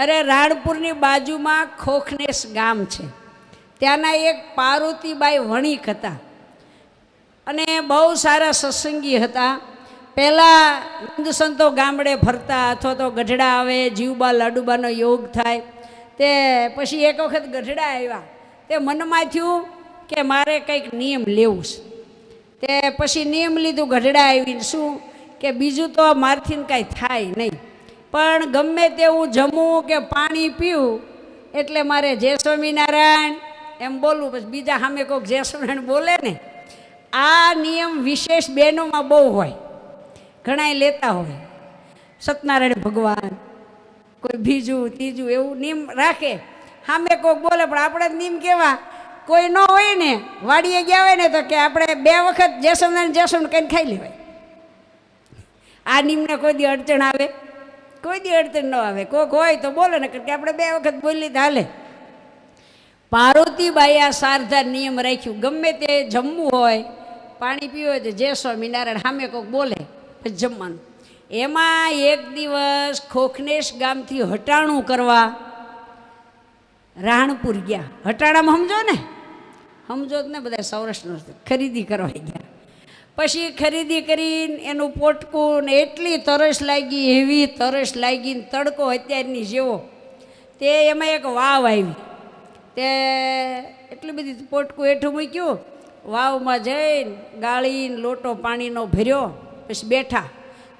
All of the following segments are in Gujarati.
અરે રાણપુરની બાજુમાં ખોખનેશ ગામ છે. ત્યાંના એક પાર્વતીબાઈ વણિક હતા. અને બહુ સારા સત્સંગી હતા. પહેલાં સંતો ગામડે ફરતા અથવા તો ગઢડા આવે, જીવબા લાડુબાનો યોગ થાય. તે પછી એક વખત ગઢડા આવ્યા. તે મનમાં થયું કે મારે કંઈક નિયમ લેવું છે. તે પછી નિયમ લીધું ગઢડા આવીને શું કે બીજું તો મારથી કાંઈ થાય નહીં. પણ ગમે તેવું જમવું કે પાણી પીવું, એટલે મારે જય સ્વામિનારાયણ એમ બોલવું. પછી બીજા સામે કોઈક જય સ્વામિનારાયણ બોલે ને, આ નિયમ વિશેષ બહેનોમાં બહુ હોય. ઘણાય લેતા હોય. સત્યનારાયણ ભગવાન, કોઈ બીજું, ત્રીજું એવું નિયમ રાખે. સામે કોઈક બોલે, પણ આપણે નિયમ કેવા? કોઈ ન હોય ને, વાડીએ ગયા હોય ને, તો કે આપણે બે વખત જેસમનારાયણ જેસમ કહીને ખાઈ લેવાય. આ નિયમને કોઈ દી અડચણ આવે? કોઈ દી અડચણ ન આવે. કોઈક હોય તો બોલે ને કે આપણે બે વખત બોલી હાલે. પાર્વતીબાઈએ આ સારધાર નિયમ રાખ્યું. ગમે તે જમવું હોય, પાણી પીવું હોય તો જે સ્વામિનારાયણ સામે કોઈક બોલે જમવાનું. એમાં એક દિવસ ખોખનેશ ગામથી હટાણું કરવા રાણપુર ગયા. હટાણામાં સમજો ને? સમજો ને બધા સૌરાષ્ટ્રનો ખરીદી કરવા ગયા. પછી ખરીદી કરીને એનું પોટકું ને એટલી તરસ લાગી, એવી તરસ લાગીને તડકો અત્યારની જેવો. તે એમાં એક વાવ આવી. તે એટલી બધી પોટકું હેઠું મૂક્યું. વાવમાં જઈને ગાળીને લોટો પાણીનો ભર્યો, પછી બેઠા.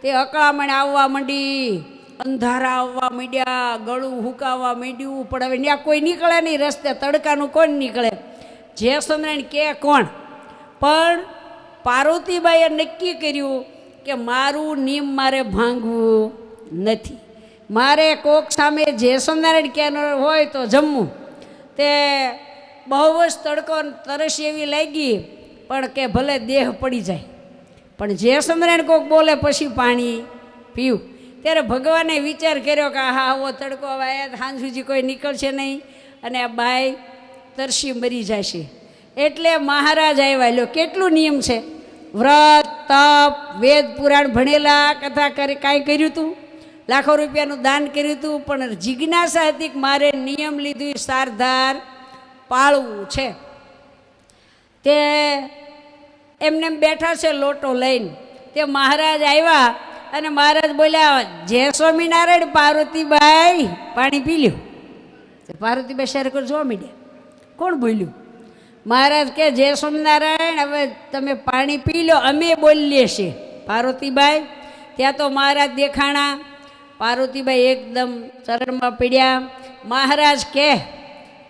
તે અકળામણ આવવા માંડી. અંધારા આવવા માંડ્યા, ગળું હુકાવા માંડ્યું, પણ હવે ત્યાં કોઈ નીકળે નહીં રસ્તે, તડકાનું કોણ નીકળે. જે સમરણ કે કોણ? પણ પાર્વતીબાઈએ નક્કી કર્યું કે મારું નિયમ મારે ભાંગવું નથી. મારે કોક સામે જે સ્વામિનારાયણ ક્યાં હોય તો જમવું. તે બહુ જ તડકો તરસી એવી લાગી, પણ કે ભલે દેહ પડી જાય. પણ જે સ્વામિનારાયણ કોક બોલે પછી પાણી પીવું. ત્યારે ભગવાને વિચાર કર્યો કે હા આવો તડકો હવે સાંજ સુધી કોઈ નીકળશે નહીં અને આ બાય તરસી મરી જશે. એટલે મહારાજ આવ્યા લો કેટલું નિયમ છે? વ્રત, તપ, વેદ પુરાણ ભણેલા, કથા કરી, કાંઈ કર્યું હતું લાખો રૂપિયાનું દાન કર્યું હતું પણ જિજ્ઞાસા હતી મારે નિયમ લીધું સારધાર પાળવું છે. તે એમને એમ બેઠા છે લોટો લઈને. તે મહારાજ આવ્યા અને મહારાજ બોલ્યા, જય સ્વામિનારાયણ, પાર્વતીબાઈ. પાણી પી લ્યો. પાર્વતીબાઈ શેર જોવા માંડ્યા. કોણ બોલ્યું? મહારાજ કે, જય સ્વામિનારાયણ, હવે તમે પાણી પી લો. અમે બોલીએ છીએ, પાર્વતીબાઈ, ત્યાં તો મહારાજ દેખાણા. પાર્વતીબાઈ એકદમ ચરણમાં પીડ્યા. મહારાજ કહે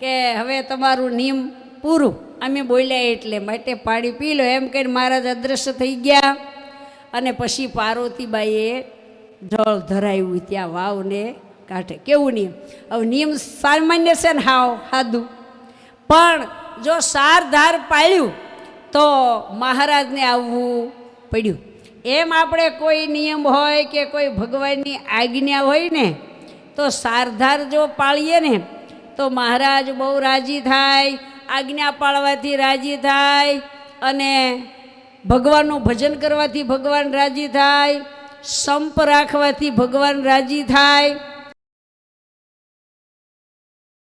કે હવે તમારું નિયમ પૂરું. અમે બોલ્યા, એટલે માટે પાણી પી લો. એમ કહીને મહારાજ અદ્રશ્ય થઈ ગયા. અને પછી પાર્વતીબાઈએ જળ ધરાવ્યું ત્યાં વાવને કાંઠે. કેવું નિયમ? હવે નિયમ સામાન્ય છે ને હાવ સાદું પણ જો સાર ધાર પાળ્યું, તો મહારાજને આવવું પડ્યું. એમ આપણે કોઈ નિયમ હોય કે કોઈ ભગવાનની આજ્ઞા હોય ને, તો સારધાર જો પાળીએ ને, તો મહારાજ બહુ રાજી થાય, આજ્ઞા પાળવાથી રાજી થાય, અને ભગવાનનું ભજન કરવાથી ભગવાન રાજી થાય, સંપ રાખવાથી ભગવાન રાજી થાય